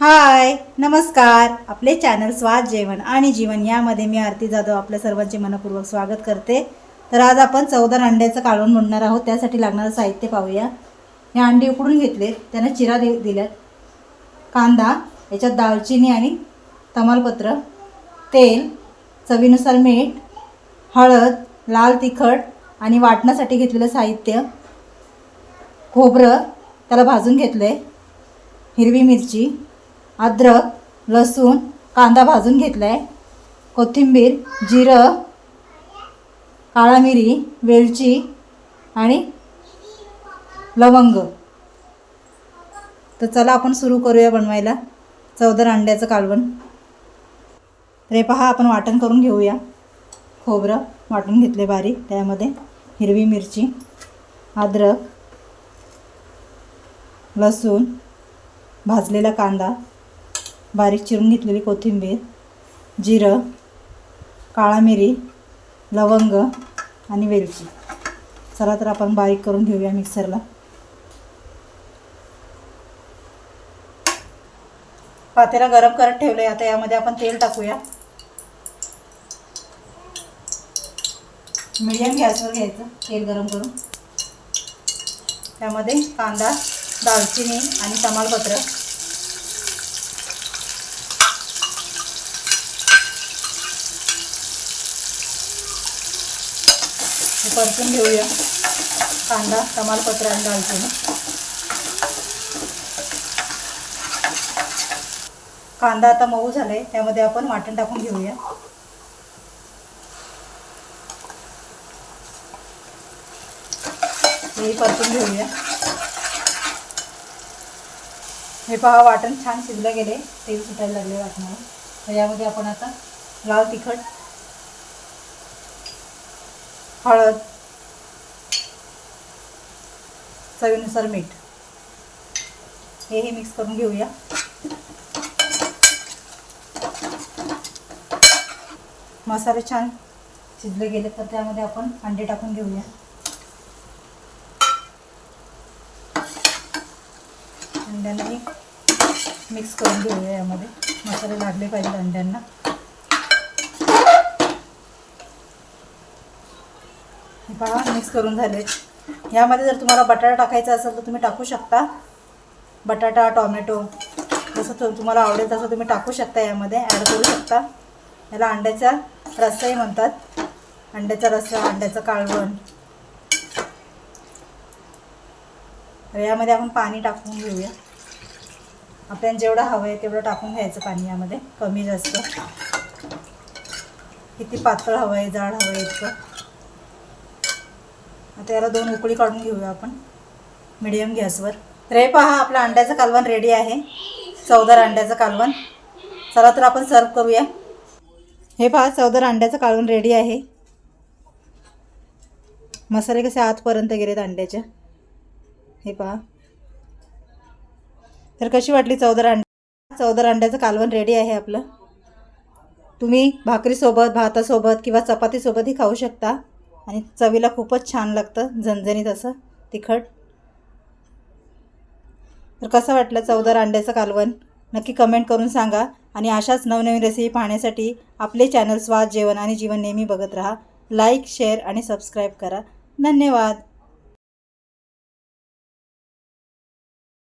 हाय नमस्कार. आपले चॅनल स्वाद जेवण आणि जीवन यामध्ये मी आरती जाधव आपल्या सर्वांचे मनपूर्वक स्वागत करते. तर आज आपण चौदा अंड्याचं काढून म्हणणार आहोत त्यासाठी लागणारं साहित्य पाहूया. हे अंडी उकडून घेतले त्यांना चिरा दे दिल्यात. कांदा याच्यात दालचिनी आणि तमालपत्र तेल चवीनुसार मीठ हळद लाल तिखट आणि वाटण्यासाठी घेतलेलं साहित्य खोबरं त्याला भाजून घेतलं आहे हिरवी मिरची अद्रक लसूण कांदा भाजून घेतला आहे कोथिंबीर जिरं काळा मिरी वेलची आणि लवंग. तर चला आपण सुरू करूया बनवायला. चौदर अंड्याचं कालवण. रे पहा आपण वाटण करून घेऊया. खोबरं वाटून घेतले बारीक त्यामध्ये हिरवी मिरची अद्रक लसूण भाजलेला कांदा बारीक चिरून घेतलेली कोथिंबीर जिरं काळा मिरी लवंग आणि वेलची. चला तर आपण बारीक करून घेऊया मिक्सरला. पातेला गरम करत ठेवलं आहे आता यामध्ये आपण तेल टाकूया. मिडियम गॅसवर घ्यायचं तेल गरम करून. त्यामध्ये कांदा दालचिनी आणि तमालपत्र. परतून घेऊया. कांदा तमालपत्र आणि दालचिनी कांदा आता मऊ झालाय त्यामध्ये आपण वाटण टाकून घेऊया. हे परतून घेऊया. हे पहा वाटण छान शिजलं गेले तेल सुटायला लागले वाटणावर यामध्ये आपण आता लाल तिखट हळद चवीनुसार मीठ. हेही मिक्स करून घेऊया. मसाले छान शिजले गेले तर त्यामध्ये आपण अंडे टाकून घेऊया. अंड्यांनाही मिक्स करून घेऊया यामध्ये. मसाले लागले पाहिजेत अंड्यांना. पहा मिक्स करून झाले. यामध्ये जर तुम्हाला बटाटा टाकायचा असेल तर तुम्ही टाकू शकता. बटाटा टॉमॅटो जसं तुम्हाला आवडेल तसं तुम्ही टाकू शकता यामध्ये. ॲड करू शकता. याला अंड्याचा रस्साही म्हणतात. अंड्याचा रस्सा अंड्याचं काळवण. तर यामध्ये आपण पाणी टाकून घेऊया. आपल्याला जेवढं हवं आहे तेवढं टाकून घ्यायचं पाणी यामध्ये. कमी जास्त. किती पातळ हवं आहे जाड हवं आहे इतकं. आता याला दोन उकळी काढून घेऊया आपण. मिडियम गॅसवर. रे पहा आपलं अंड्याचं कालवण रेडी आहे. चौदार अंड्याचं कालवण. चला तर आपण सर्व करूया. हे पहा चौदार अंड्याचं कालवण रेडी आहे. मसाले कसे आतपर्यंत गेलेत अंड्याच्या हे पहा. तर कशी वाटली चौदार अंडा चौदार अंड्याचं कालवण रेडी आहे आपलं. तुम्ही भाकरीसोबत भातासोबत किंवा चपातीसोबतही खाऊ शकता. आणि चवीला खूपच छान लागतं झणझणीत असं तिखट. तर कसं वाटलं चौदार अंड्याचं कालवण? नक्की कमेंट करून सांगा. आणि अशाच नवनवीन रेसिपी पाहण्यासाठी आपले चॅनल स्वाद जेवण आणि जीवन नेहमी बघत राहा. लाईक शेअर आणि सबस्क्राईब करा. धन्यवाद.